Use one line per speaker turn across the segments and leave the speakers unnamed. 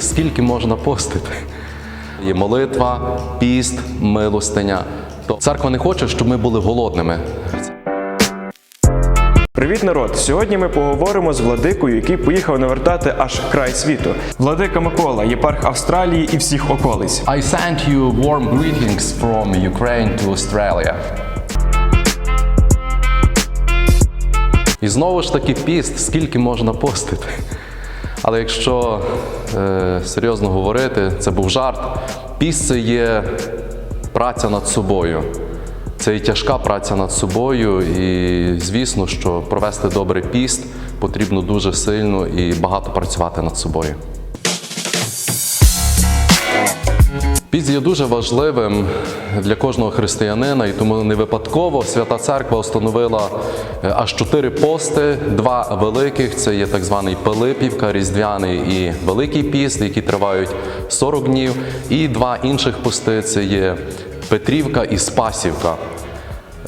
Скільки можна постити? Є молитва, піст, милостиня. То церква не хоче, щоб ми були голодними.
Привіт, народ! Сьогодні ми поговоримо з владикою, який поїхав навертати аж край світу. Владика Микола, єпарх Австралії і всіх околиць.
I sent you warm greetings from Ukraine to Australia. І знову ж таки піст, скільки можна постити. Але якщо е, серйозно говорити, це був жарт. Пісце є праця над собою. Це і тяжка праця над собою, і звісно, що провести добрий піст потрібно дуже сильно і багато працювати над собою. Піст є дуже важливим для кожного християнина, і тому не випадково Свята Церква установила е, аж чотири пости, два великих це є так званий Пилипівка, Різдвяний і Великий піст, які тривають 40 днів, і два інших пости це є Петрівка і Спасівка.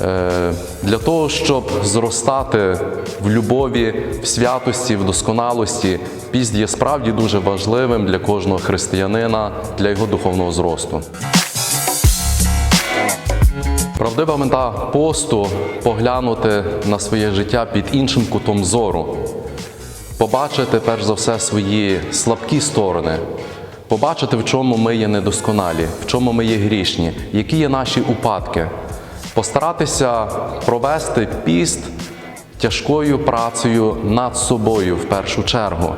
Е, Для того, щоб зростати в любові, в святості, в досконалості, піст є справді дуже важливим для кожного християнина, для його духовного зросту. Правдива мета посту поглянути на своє життя під іншим кутом зору, побачити перш за все свої слабкі сторони, побачити, в чому ми є недосконалі, в чому ми є грішні, які є наші упадки, постаратися провести піст тяжкою працею над собою в першу чергу.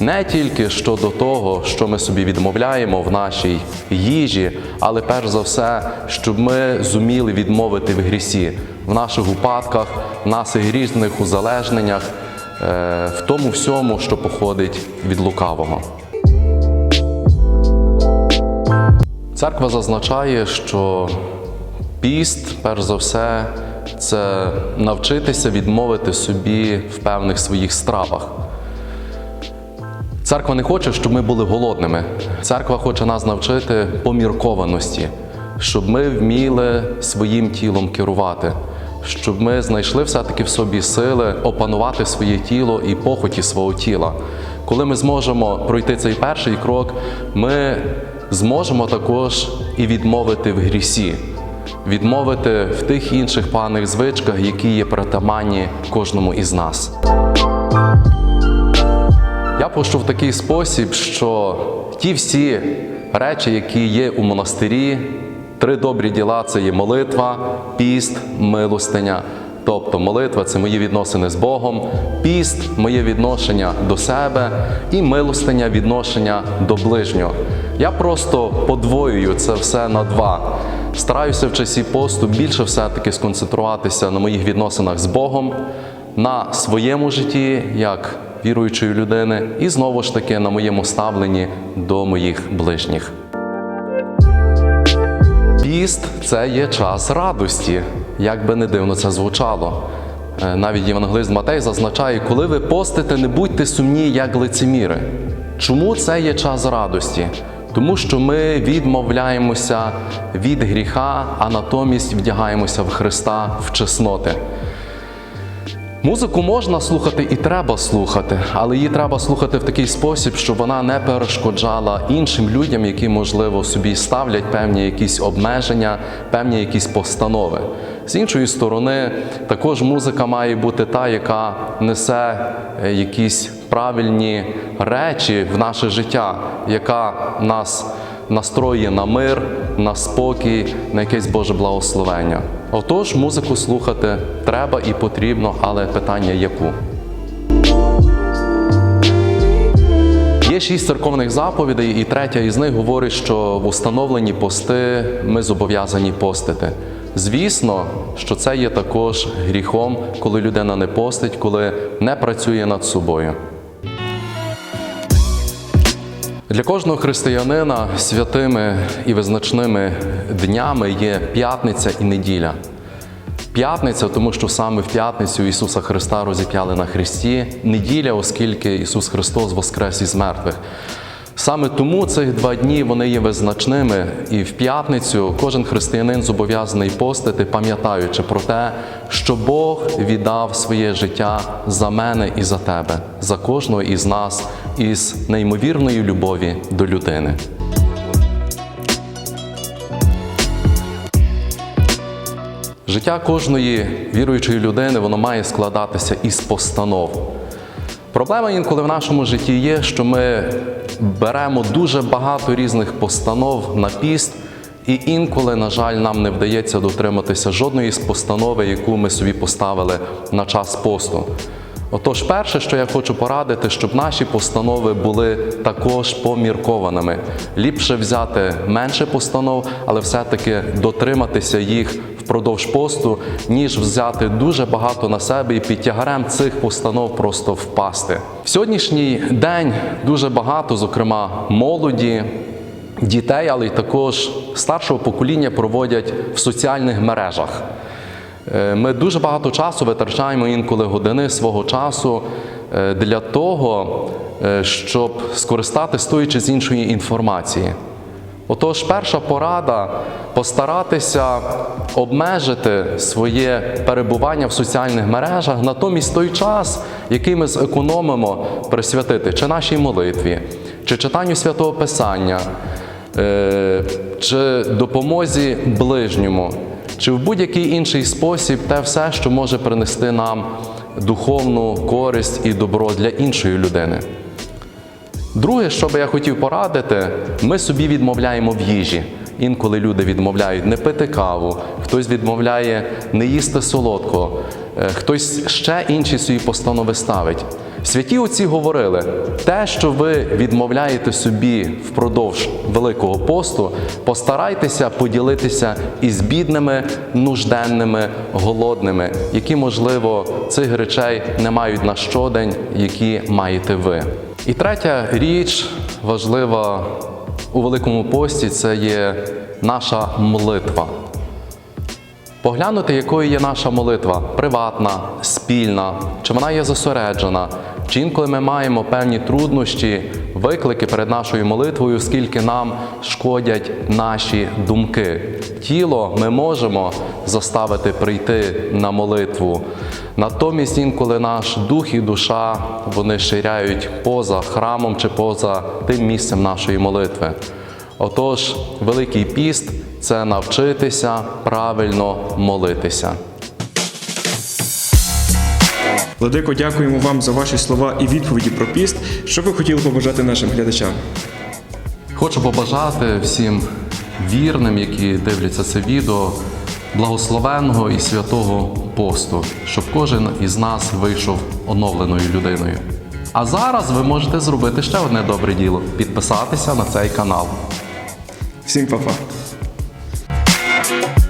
Не тільки щодо того, що ми собі відмовляємо в нашій їжі, але перш за все, щоб ми зуміли відмовити в грісі, в наших упадках, в наших різних узалежненнях, е, в тому всьому, що походить від лукавого. Церква зазначає, що піст, перш за все, це навчитися відмовити собі в певних своїх стравах. Церква не хоче, щоб ми були голодними. Церква хоче нас навчити поміркованості, щоб ми вміли своїм тілом керувати, щоб ми знайшли все-таки в собі сили опанувати своє тіло і похоті свого тіла. Коли ми зможемо пройти цей перший крок, ми зможемо також і відмовити в грісі, відмовити в тих інших поганих звичках, які є притаманні кожному із нас. Я пишу в такий спосіб, що ті всі речі, які є у монастирі, три добрі діла це є молитва, піст, милостиня. Тобто молитва це мої відносини з Богом, піст моє відношення до себе і милостиня відношення до ближнього. Я просто подвоюю це все на два. Стараюся в часі посту більше все-таки сконцентруватися на моїх відносинах з Богом, на своєму житті як віруючої людини, і знову ж таки на моєму ставленні до моїх ближніх. Піст це є час радості, як би не дивно це звучало. Е, Навіть євангелист Матей зазначає, коли ви постите, не будьте сумні, як лицеміри. Чому це є час радості? Тому що ми відмовляємося від гріха, а натомість вдягаємося в Христа в чесноти. Музику можна слухати і треба слухати, але її треба слухати в такий спосіб, щоб вона не перешкоджала іншим людям, які, можливо, собі ставлять певні якісь обмеження, певні якісь постанови. З іншої сторони, також музика має бути та, яка несе е, якісь правильні речі в наше життя, яка нас настроює на мир, на спокій, на якесь Боже благословення. Отож, музику слухати треба і потрібно, але питання яку? Є шість церковних заповідей, і третя із них говорить, що в установлені пости ми зобов'язані постити. Звісно, що це є також гріхом, коли людина не постить, коли не працює над собою. Для кожного християнина святими і визначними днями є п'ятниця і неділя. П'ятниця, тому що саме в п'ятницю Ісуса Христа розіп'яли на Христі, неділя, оскільки Ісус Христос воскрес із мертвих. Саме тому цих два дні вони є визначними, і в п'ятницю кожен християнин зобов'язаний постити, пам'ятаючи про те, що Бог віддав своє життя за мене і за тебе, за кожного із нас із неймовірної любові до людини. Життя кожної віруючої людини воно має складатися із постанов. Проблема інколи в нашому житті є, що ми беремо дуже багато різних постанов на піст, і інколи, на жаль, нам не вдається дотриматися жодної з постанови, яку ми собі поставили на час посту. Отож, перше, що я хочу порадити, щоб наші постанови були також поміркованими. Ліпше взяти менше постанов, але все-таки дотриматися їх впродовж посту, ніж взяти дуже багато на себе і під тягарем цих постанов просто впасти. В сьогоднішній день дуже багато, зокрема, молоді, дітей, але й також старшого покоління проводять в соціальних мережах. Е, Ми дуже багато часу витрачаємо інколи години свого часу е, для того, е, щоб скористатися тої чи з іншої інформації. Отож, перша порада постаратися обмежити своє перебування в соціальних мережах, натомість той час, який ми зекономимо, присвятити чи нашій молитві, чи читанню святого Писання, е, чи допомозі ближньому, чи в будь-який інший спосіб те все, що може принести нам духовну користь і добро для іншої людини. Друге, що би я хотів порадити, ми собі відмовляємо в їжі. Інколи люди відмовляють не пити каву, хтось відмовляє не їсти солодкого, е, хтось ще інші свої постанови ставить. Святі отці говорили, те, що ви відмовляєте собі впродовж Великого посту, постарайтеся поділитися із бідними, нужденними, голодними, які, можливо, цих речей не мають на щодень, які маєте ви. І третя річ важлива у Великому пості це є наша молитва. Поглянути, якою є наша молитва приватна, спільна, чи вона є зосереджена, чи інколи ми маємо певні труднощі, виклики перед нашою молитвою, оскільки нам шкодять наші думки. Тіло ми можемо заставити прийти на молитву. Натомість інколи наш дух і душа вони ширяють поза храмом чи поза тим місцем нашої молитви. Отож, Великий піст це навчитися правильно молитися.
Владико, дякуємо вам за ваші слова і відповіді про піст. Що ви хотіли побажати нашим глядачам?
Хочу побажати всім вірним, які дивляться це відео, благословенного і святого посту, щоб кожен із нас вийшов оновленою людиною. А зараз ви можете зробити ще одне добре діло підписатися на цей канал.
Всім па-па! you